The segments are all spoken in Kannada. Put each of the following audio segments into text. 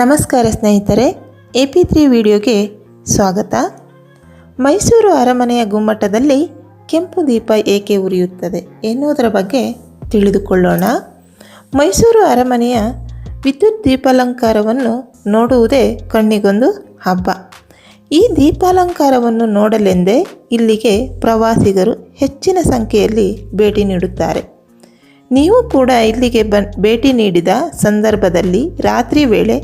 ನಮಸ್ಕಾರ ಸ್ನೇಹಿತರೆ, ಎ ಪಿ ತ್ರೀ ವಿಡಿಯೋಗೆ ಸ್ವಾಗತ. ಮೈಸೂರು ಅರಮನೆಯ ಗುಮ್ಮಟದಲ್ಲಿ ಕೆಂಪು ದೀಪ ಏಕೆ ಉರಿಯುತ್ತದೆ ಎನ್ನುವುದರ ಬಗ್ಗೆ ತಿಳಿದುಕೊಳ್ಳೋಣ. ಮೈಸೂರು ಅರಮನೆಯ ವಿದ್ಯುತ್ ದೀಪಾಲಂಕಾರವನ್ನು ನೋಡುವುದೇ ಕಣ್ಣಿಗೊಂದು ಹಬ್ಬ. ಈ ದೀಪಾಲಂಕಾರವನ್ನು ನೋಡಲೆಂದೇ ಇಲ್ಲಿಗೆ ಪ್ರವಾಸಿಗರು ಹೆಚ್ಚಿನ ಸಂಖ್ಯೆಯಲ್ಲಿ ಭೇಟಿ ನೀಡುತ್ತಾರೆ. ನೀವು ಕೂಡ ಇಲ್ಲಿಗೆ ಬನ್, ಭೇಟಿ ನೀಡಿದ ಸಂದರ್ಭದಲ್ಲಿ ರಾತ್ರಿ ವೇಳೆ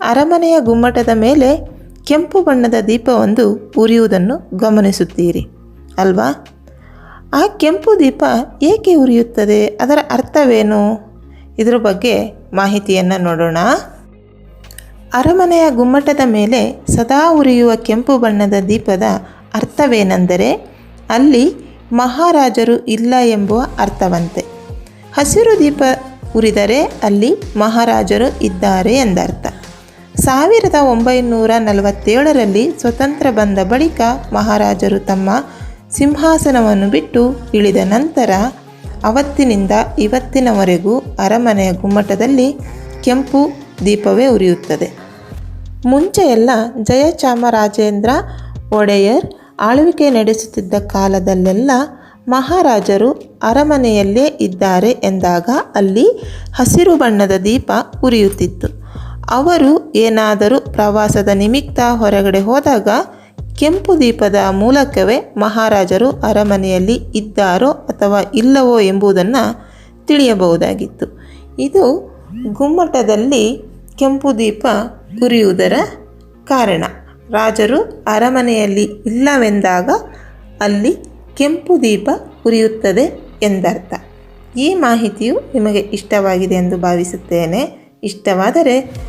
ಅರಮನೆಯ ಗುಮ್ಮಟದ ಮೇಲೆ ಕೆಂಪು ಬಣ್ಣದ ದೀಪವೊಂದು ಉರಿಯುವುದನ್ನು ಗಮನಿಸುತ್ತೀರಿ. ಅಲ್ವಾ? ಆ ಕೆಂಪು ದೀಪ ಏಕೆ ಉರಿಯುತ್ತದೆ? ಅದರ ಅರ್ಥವೇನು? ಇದರ ಬಗ್ಗೆ ಮಾಹಿತಿಯನ್ನು ನೋಡೋಣ. ಅರಮನೆಯ ಗುಮ್ಮಟದ ಮೇಲೆ ಸದಾ ಉರಿಯುವ ಕೆಂಪು ಬಣ್ಣದ ದೀಪದ ಅರ್ಥವೇನೆಂದರೆ ಅಲ್ಲಿ ಮಹಾರಾಜರು ಇಲ್ಲ ಎಂಬುವ ಅರ್ಥವಂತೆ. ಹಸಿರು ದೀಪ ಉರಿದರೆ ಅಲ್ಲಿ ಮಹಾರಾಜರು ಇದ್ದಾರೆ ಎಂದರ್ಥ. ಸಾವಿರದ ಒಂಬೈನೂರ ನಲವತ್ತೇಳರಲ್ಲಿ ಸ್ವತಂತ್ರ ಬಂದ ಬಳಿಕ ಮಹಾರಾಜರು ತಮ್ಮ ಸಿಂಹಾಸನವನ್ನು ಬಿಟ್ಟು ಇಳಿದ ನಂತರ ಅವತ್ತಿನಿಂದ ಇವತ್ತಿನವರೆಗೂ ಅರಮನೆಯ ಗುಮ್ಮಟದಲ್ಲಿ ಕೆಂಪು ದೀಪವೇ ಉರಿಯುತ್ತದೆ. ಮುಂಚೆಯೆಲ್ಲ ಜಯಚಾಮರಾಜೇಂದ್ರ ಒಡೆಯರ್ ಆಳ್ವಿಕೆ ನಡೆಸುತ್ತಿದ್ದ ಕಾಲದಲ್ಲೆಲ್ಲ ಮಹಾರಾಜರು ಅರಮನೆಯಲ್ಲೇ ಇದ್ದಾರೆ ಎಂದಾಗ ಅಲ್ಲಿ ಹಸಿರು ಬಣ್ಣದ ದೀಪ ಉರಿಯುತ್ತಿತ್ತು. ಅವರು ಏನಾದರೂ ಪ್ರವಾಸದ ನಿಮಿತ್ತ ಹೊರಗಡೆ ಹೋದಾಗ ಕೆಂಪು ದೀಪದ ಮೂಲಕವೇ ಮಹಾರಾಜರು ಅರಮನೆಯಲ್ಲಿ ಇದ್ದಾರೋ ಅಥವಾ ಇಲ್ಲವೋ ಎಂಬುದನ್ನು ತಿಳಿಯಬಹುದಾಗಿತ್ತು. ಇದು ಗುಮ್ಮಟದಲ್ಲಿ ಕೆಂಪು ದೀಪ ಉರಿಯುವುದರ ಕಾರಣ. ರಾಜರು ಅರಮನೆಯಲ್ಲಿ ಇಲ್ಲವೆಂದಾಗ ಅಲ್ಲಿ ಕೆಂಪು ದೀಪ ಉರಿಯುತ್ತದೆ ಎಂದರ್ಥ. ಈ ಮಾಹಿತಿಯು ನಿಮಗೆ ಇಷ್ಟವಾಗಿದೆ ಎಂದು ಭಾವಿಸುತ್ತೇನೆ. ಇಷ್ಟವಾದರೆ